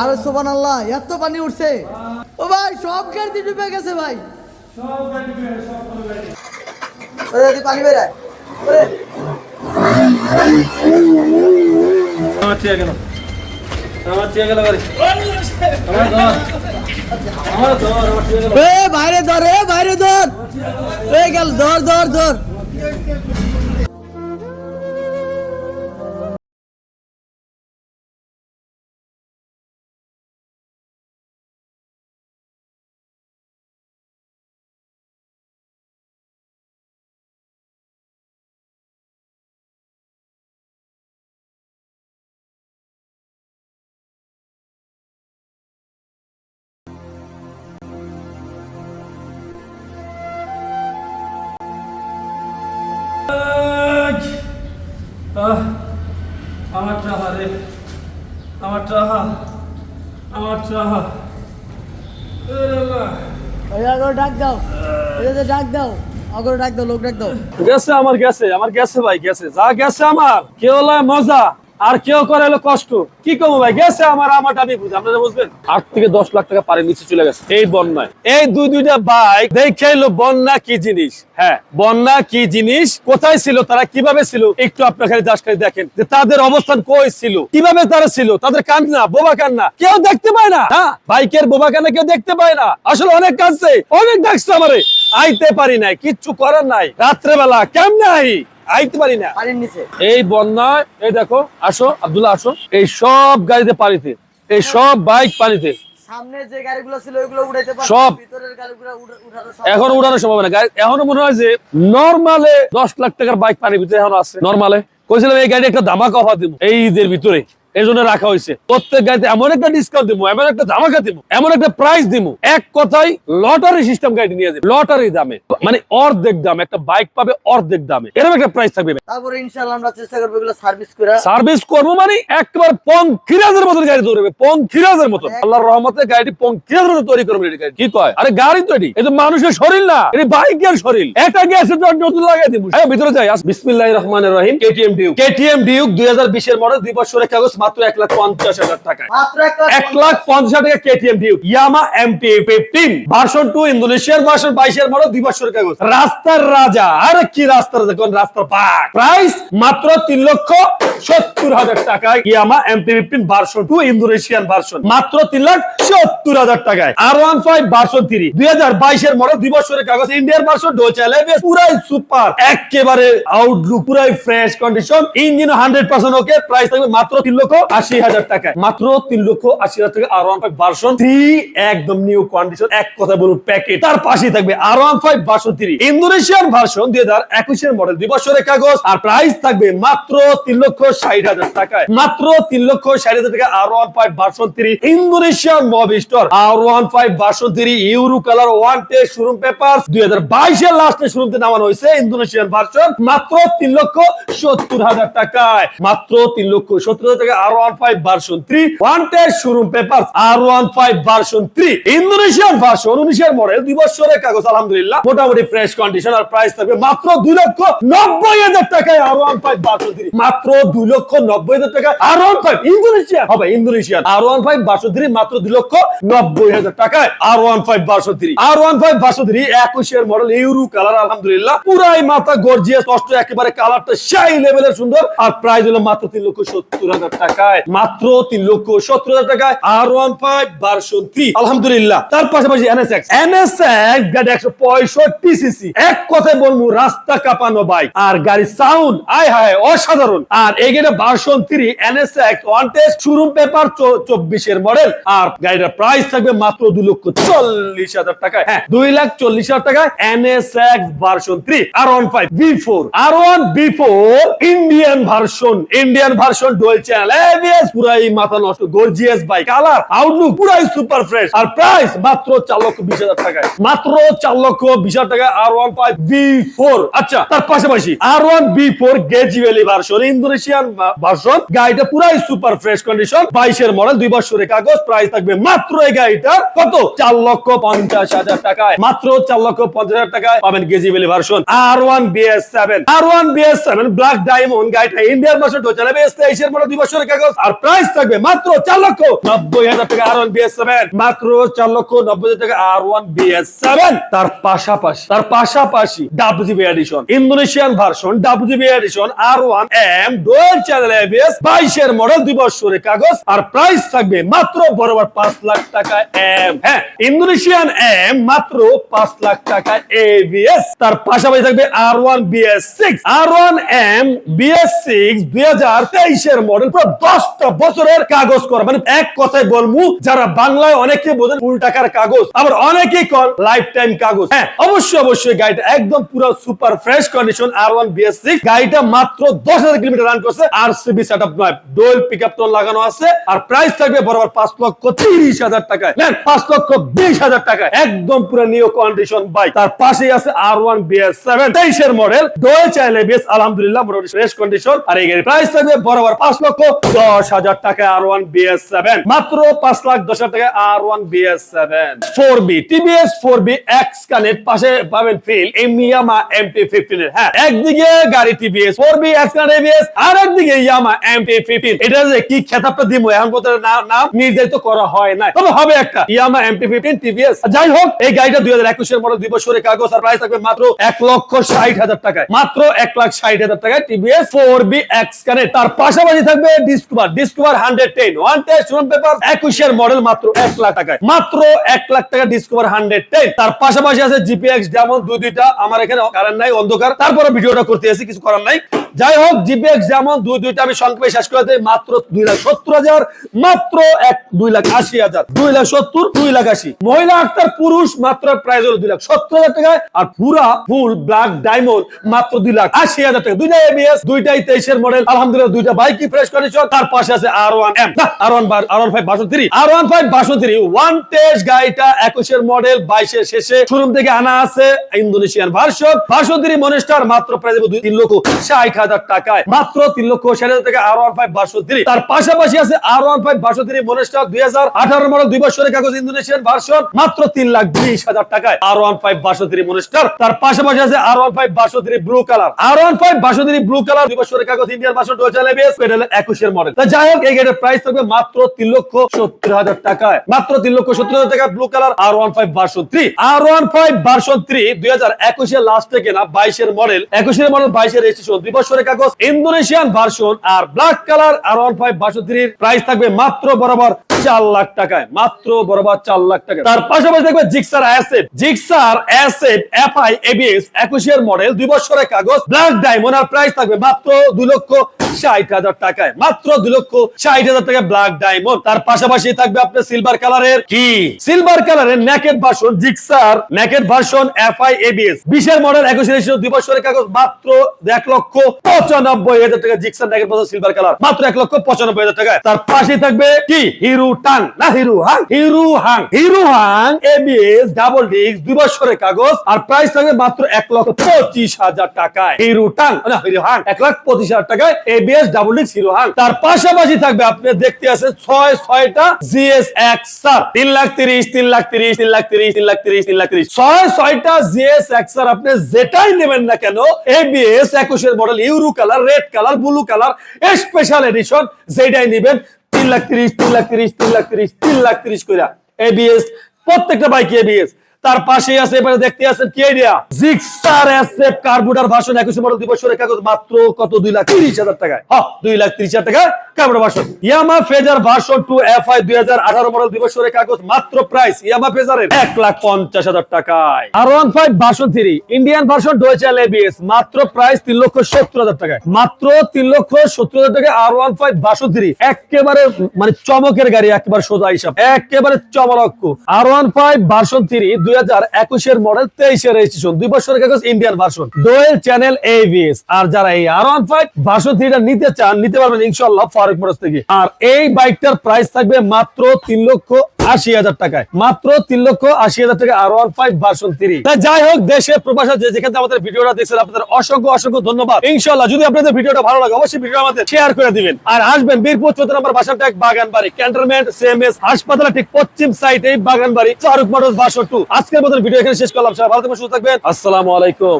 আরে সোবান আল্লাহ এত পানি উঠছে। ও ভাই সব গাড়ি ডুবে গেছে ভাই পানি আমার চেয়ে গেল। আমার চেয়ে গেল বাইরে ধর বাইরে ধর। গেল ধর ধর ধর। আমার চাহা রে আমার চাহা আমার চাহা। ডাক দাও ওই যে ডাক দাও আগর ডাক দাও লোক ডাক দাও। গেছে আমার গেছে আমার গেছে ভাই গেছে। যা গেছে আমার কেউ মজা। আর কেউ করে হলো কষ্ট। কি কমো ভাই? গেছে আমার আমারটা আমি বুঝি। আপনারা বুঝবেন? আট থেকে দশ লাখ টাকা পারে নিচে চলে গেছে। এই বন্যায়। এই দুই দুইটা বাইক দেখে এলো বন্যা কি জিনিস? হ্যাঁ। বন্যা কি জিনিস? কোথায় ছিল? তারা কীভাবে ছিল? একটু আপনার খালি দাস খালি দেখেন যে তাদের অবস্থান কই ছিল? কীভাবে তারা ছিল? তাদের কান্না বোবা কান্না। কেউ দেখতে পায় না। হ্যাঁ বাইকের বোবা কান্না কেউ দেখতে পায় না। আসলে অনেক কাঁদছে অনেক ডাকছে আমারে। আইতে পারি নাই কিচ্ছু করার নাই। রাত্রেবেলা কেমনে আই আইতে পারি না। এই বন্যায় এই দেখো আসো আবদুল্লাহ আসো। এই সব গাড়িতে পানিতে এই সব বাইক পানিতে। সামনে যে গাড়িগুলো ছিল ওইগুলো উঠাইতে পারছে সব। ভিতরের গাড়িগুলো উঠানো সব এখন উড়ানোর সম্ভব না। এখনও মনে হয় যে নর্মালে দশ লাখ টাকার বাইক পানির ভিতরে এখন আছে। নর্মালে। কইছিলাম এই গাড়ি একটা ধামাকা অফার দিব। এই ঈদের ভিতরে। এই জন্য রাখা হয়েছে। প্রত্যেক গাড়িতে এমন একটা ডিসকাউন্ট দিব এমন একটা ধামাকা দিব এমন একটা প্রাইস দিব এক কথায় লটারি সিস্টেম গাড়ি নিয়ে যাবে। লটারি দামে মানে অর্ধেক দাম একটা বাইক পাবে অর্ধেক দামে। এরকম একটা প্রাইস থাকবে। তারপরে ইনশাআল্লাহ আমরা চেষ্টা করব এগুলো সার্ভিস করে। সার্ভিস করব মানে একবার পঙ্খিরাজের মতো গাড়ি দৌড়বে পঙ্খিরাজের মতো আল্লাহর রহমতে গাড়িটি পঙ্খিরাজের মতো তৈরি করবে গাড়ি। কি কয়? আরে গাড়ি তো এটি। এটা মানুষের শরীর না এটি বাইকের শরীর। একটা গ্যাসের জন্য নতুন লাগাই দিব হ্যাঁ ভিতরে যাই। বিসমিল্লাহির রহমানির রহিম। কেটিএম ডিউক কেটিএম ডিউক 2020 এর মডেল দুই বছরের কাগজ মাত্র 1 লাখ 50 হাজার টাকায়। এক লাখ পঞ্চাশ হাজার টাকা KTM Duke Yamaha MT fifteen version two ইন্দোনেশিয়ার ভার্সন বাইশের মডেল দুই বছরের কাগজ। রাস্তার রাজা। আরে কি রাস্তার রাজা কোন রাস্তার পাক প্রাইস মাত্র তিন লক্ষ সত্তর হাজার টাকায় Yamaha MT fifteen version two Indonesian version. মাত্র তিন লাখ সত্তর হাজার টাকায়। R one five version three দুই হাজার বাইশের মডেল দুই বছরের কাগজ ইন্ডিয়ান ভার্সন পুরাই সুপার একেবারে আউটলুক পুরাই fresh condition engine hundred percent okay price থাকবে মাত্র তিন lakh Indonesian R one five version Euro colour one showroom paper দুই হাজার বাইশের লাস্টে শোরুমতে নামানো হয়েছে ইন্দোনেশিয়ান ভার্সন মাত্র তিন লক্ষ সত্তর হাজার টাকায়। মাত্র তিন লক্ষ সত্তর হাজার টাকা R one five three one showroom R one five Indonesian আলহামদুলিল্লাহ। আর ওয়ান ফাইভ মাত্র দুই লক্ষ নব্বই হাজার টাকা R one five R one five model Euro colour আলহামদুলিল্লাহ। পুরাই একেবারে কালারটা সেই লেভেলের সুন্দর। আর প্রাইস হলো মাত্র তিন লক্ষ সত্তর হাজার টাকায়। মাত্র তিন লক্ষ হাজার টাকায় R one five version three আলহামদুলিল্লাহ। তার পাশাপাশি গাড়ি প্রাইস থাকবে মাত্র লক্ষ চল্লিশ হাজার হ্যাঁ দুই লাখ চল্লিশ হাজার R one five R one Indian version Indian version dual channel পুরাই মাথা নষ্ট গর্জিয়াস বাইক কালার আউটলুক পুরাই সুপার ফ্রেশ আর প্রাইস মাত্র লক্ষ বিশ হাজার মাত্র লক্ষ বিশ হাজার R one five V four আচ্ছা তার পাশাপাশি আর ওয়ান বি ফোর গেজিওয়েলি ভার্সন ইন্দোনেশিয়ান ভার্সন গাড়িটা পুরাই সুপার ফ্রেশ কন্ডিশন বাইশের মডেল দুই বছরের কাগজ প্রাইস থাকবে মাত্র এই গাড়িটা কত? চার লক্ষ পঞ্চাশ হাজার টাকায়। মাত্র চার লক্ষ পঞ্চাশ হাজার টাকায় পাবেন গেজিওয়েলি version R one BS seven R one BS seven black diamond গাড়িটা ইন্ডিয়ান ভার্সন টোচালে বেস তেইশের মডেল দুই বছরের কাগজ আর প্রাইস থাকবে মাত্র চার লক্ষ নব্বই হাজার টাকা আর ওয়ান বিএস সেভেন মাত্র চার লক্ষ নব্বই হাজার টাকা আর ওয়ান বিএস সেভেন তার পাশাপাশি তার পাশাপাশি edition Indonesian version edition R one M dual channel ABS বাইশের মডেল কাগজ। আর প্রাইস থাকবে মাত্র বরাবর পাঁচ লাখ টাকা এম হ্যাঁ ইন্দোনেশিয়ান এম মাত্র পাঁচ লাখ টাকা এবিএস তার পাশাপাশি থাকবে R one BS six R one M BS six দুই হাজার তেইশের মডেল দশটা বছরের কাগজ করা। মানে এক কথায় বলব, যারা বাংলায় অনেকে বোঝেন ফুল টাকার কাগজ, আবার অনেকেই কর লাইফ টাইম কাগজ। হ্যাঁ অবশ্যই অবশ্যই গাড়িটা একদম পুরো super fresh condition R one BS গাড়িটা মাত্র দশ হাজার কিলোমিটার রান করছে আর সিবি সেট আপ নয় ডোয়েল পিক আপ লাগানো আছে, আর প্রাইস থাকবে বরাবর পাঁচ লক্ষ তিরিশ হাজার টাকায়। পাঁচ লক্ষ বিশ হাজার টাকায়। একদম পুরো নিউ কন্ডিশন বাইক তার পাশেই আছে আর ওয়ান বিএস সেভেন তেইশের মডেল ডোয়েল চাইলে বেশ আলহামদুলিল্লাহ ফ্রেশ কন্ডিশন আর এই গাড়ির প্রাইস থাকবে বরাবর পাঁচ লক্ষ দশ হাজার টাকায় আর ওয়ান বিএস সেভেন মাত্র পাঁচ লাখ দশ হাজার টাকায় R one BS seven four V TVS four V X connect পাশে পাবেন ফিল ইয়ামা এমটি ফিফটিন এর। হ্যাঁ একদিকে গাড়ি TVS four V X connect ABS আর একদিকে ইয়ামা এমটি ফিফটিন এটা যে কি খেতাবটা দিব এখন পর্যন্ত নাম নির্ধারিত করা হয় না তবে হবে একটা ইয়ামা এমটি ফিফটিন টিভিএস যাই হোক, এই গাড়িটা দুই হাজার একুশের মডেল দুই বছরের কাগজ, আর থাকবে মাত্র এক লক্ষ ষাট হাজার টাকায়। মাত্র এক লাখ ষাট হাজার টাকায় TVS four V X connect তার পাশাপাশি থাকবে Discover Discover hundred ten one test one paper একুশের মডেল মাত্র এক লাখ টাকায়। মাত্র এক লাখ টাকা ডিসকভার হান্ড্রেড টেন তার পাশাপাশি আছে জিপিএক্স যেমন দুই, দুইটা। আমার এখানে কারেন্ট নাই, অন্ধকার। তারপরে ভিডিওটা করতে আসি কিছু করার নাই। যাই হোক জিপিএক্স যেমন দুই দুইটা আমি সংক্ষেপে শেষ করে দিই, মাত্র দুই লাখ সত্তর হাজার, মাত্র এক, দুই লাখ আশি হাজার। দুই লাখ সত্তর, দুই লাখ আশি। মহিলা আক্তার পুরুষ মাত্র প্রাইস হলো দুই লাখ সত্তর হাজার টাকায়, আর পুরা ফুল ব্ল্যাক ডায়মন্ড মাত্র দুই লাখ আশি হাজার টাকা। দুইটা এবিএস দুইটাই তেইশের মডেল আলহামদুলিল্লাহ দুইটা বাইকই ফ্রেশ কন্ডিশন তার পাশে আছে R one M R one R one five version three R one five version three one test গাড়িটা একুশের মডেল বাইশের শেষে। শোরুম থেকে আনা আছে Indonesian version version three monster মাত্র দুই, তিন লক্ষ ষাট হাজার টাকায় মাত্র তিন লক্ষ ষাট হাজার টাকা আর ওয়ান ফাইভ তার পাশাপাশি আছে আর ওয়ান ফাইভ দুই হাজার আঠারো মডেল, দুই বছরের কাগজ ইন্দোনেশিয়ান ভার্সন মাত্র তিন লাখ বিশ হাজার টাকায় আর ওয়ান ফাইভ মনিস্টার। তার পাশাপাশি আছে R one five blue colour R one five blue colour দুই বছরের কাগজ ইন্ডিয়ান ভার্সন পেডেল একুশের মডেল তা যাই হোক, এই গাড়ির প্রাইস থাকবে মাত্র তিন লক্ষ সত্তর হাজার টাকায়। মাত্র তিন লক্ষ সত্তর হাজার টাকা blue colour R one five version R one five version দুই হাজার একুশের লাস্টে কেনা বাইশের মডেল একুশের মডেল বাইশের রেজিস্ট্রেশন দুই বছরের কাগজ, ইন্দোনেশিয়ান ভার্সন আর black colour R one five বাষট্টির price থাকবে মাত্র বরাবর চার লাখ টাকায়, মাত্র বরাবর চার লাখ টাকা তার পাশাপাশি দেখবে জিক্সার অ্যাসেট। জিক্সার অ্যাসেট, এফআই, এবিএস, একুশের মডেল, দুই বছরের কাগজ, ব্ল্যাক ডায়মন্ড, আর প্রাইস থাকবে মাত্র দুই লক্ষ ষাট হাজার টাকায়। মাত্র দুই লক্ষ ষাট হাজার টাকা ব্ল্যাক ডায়মন্ড। তার পাশাপাশি থাকবে আপনার সিলভার কালারের কি? সিলভার কালারের naked version Gixxer naked version FI, ABS. বিশের মডেল, একুশের এসে দুই বছরের কাগজ, মাত্র এক লক্ষ পঁচানব্বই হাজার টাকা Gixxer naked version, silver colour. মাত্র এক লক্ষ পঁচানব্বই হাজার টাকায়। তার পাশে থাকবে কি? হিরু টাং না Hiru Hang Hiru Hang Hiru Hang ABS double disc দুই বছরের কাগজ আর প্রাইস থাকবে মাত্র এক লক্ষ পঁচিশ হাজার টাকায়। হিরু টাং না হিরু হাং এক লাখ পঁচিশ হাজার টাকায় ABS double disc Hiru Hang তার পাশাপাশি থাকবে আপনি দেখতে আছেন ছয় ছয়টা জিএস এক্স তিন লাখ তিরিশ তিন লাখ তিরিশ তিন লাখ তিরিশ তিন লাখ তিরিশ তিন লাখ তিরিশ। ছয় ছয়টা জিএস এক্স আপনি যেটাই নেবেন না কেন এবিএস একুশের model Euro colour red colour blue colour special edition যেটাই নেবেন তিন লাখ তিরিশ, তিন লাখ তিরিশ, তিন লাখ তিরিশ, তিন লাখ তিরিশ করে এবিএস প্রত্যেকটা বাইক এবিএস তার পাশে আছে, এবারে দেখতে আছেন কি এরিয়া জিক্সার এসএফ কার্বুটার ভাষণ 21 মডেল দুই বছরের কাগজ মাত্র কত? দুই লাখ 30 হাজার টাকায়। হ, দুই লাখ 30 হাজার টাকা কার্বুটার ভাষণ Yamaha Fazer version 2 FI 2018 model দুই বছরের কাগজ, মাত্র প্রাইস ইয়ামা ফেজারের। 1 লাখ 50 হাজার টাকায়। R 15 version 3 Indian version dual channel ABS মাত্র প্রাইস 3 লক্ষ 70 হাজার টাকায়। মাত্র 3 লক্ষ 70 হাজার টাকা আর 15 ভার্সন 3 একেবারে মানে চমকের গাড়ি, একেবারে সোজা হিসাব, একেবারে চমরক্ষ আর 15 ভার্সন 3 দুই হাজার একুশের মডেল তেইশের রেজিস্ট্রেশন দুই বছরের কাগজ, Indian version dual channel ABS আর যারা এই আর ওয়ান ফাইভ ভার্সন নিতে চান, নিতে পারবেন ইনশাল্লাহ মোটরস থেকে। আর এই বাইকটার প্রাইস থাকবে মাত্র তিন লক্ষ আশি হাজার টাকায়। মাত্র তিন লক্ষ আশি হাজার টাকা যাই হোক, দেশে আমাদের ভিডিওটা দেখছেন, আপনাদের অসংখ্য অসংখ্য ধন্যবাদ। ইনশাল্লাহ যদি আপনাদের ভিডিওটা ভালো লাগে, অবশ্যই ভিডিও আমাদের শেয়ার করে দিবেন। আর আসবেন বীরপুর চৌদ্দ নম্বর এক বাগান বাড়ি ক্যান্টনমেন্ট সিএমএস হাসপাতালের ঠিক পশ্চিম সাইড এই বাগান বাড়ি ফারুক মোটরস টু আজকের মতো ভিডিও এখানে শেষ করলাম। সবাই ভালো থাকবেন থাকবেন। আসসালামু আলাইকুম।